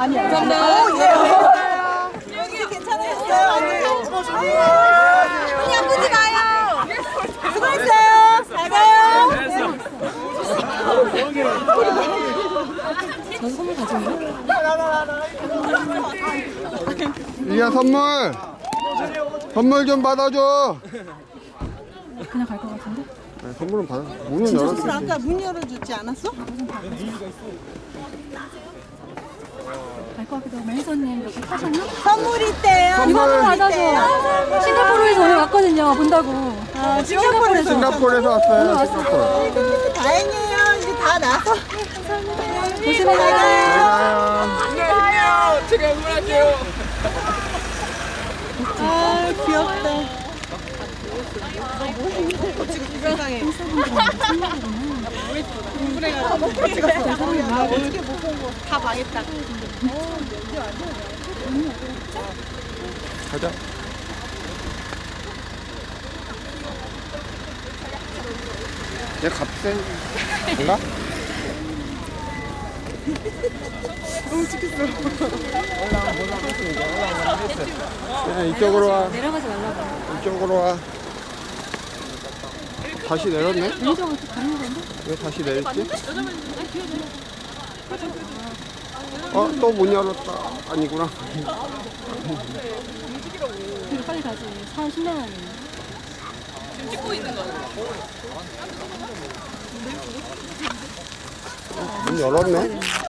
감사합니다. 오, 예. 여기 괜찮으셨어요? 언니 아프지 마요. 수고했어요. 잘 가요. 전 선물 가져오요 이야 선물 선물 좀 받아줘 그냥 갈 것 같은데? 네, 선물은 받아 문은 열었어 아까 문 열어주지 않았어? 갈것 같기도 하고 매니저님 여기 타셨나? 선물 있대요. 선물. 이거 한번 받아줘. 싱가포르에서 오늘 왔거든요. 본다고. 아, 싱가포르에서 싱가포르에서 왔어요 싱가포르 아이고, 다행이에요. 이제 다 나서. 조심해요. 안녕하세요 제가 응원할게요. 아, 귀엽다. 세상에. 아, 어떻게 못본 거. 다 망했다. 가자 얘 값센 가 그냥 이쪽으로 와 내려가지 말라고. 이쪽으로 와 다시 내렸네? 건데? 왜 다시 내렸지? 어, 또문 열었다. 아니구나. 그리고 빨리 가지. 차 10만 원이네. 문 열었네.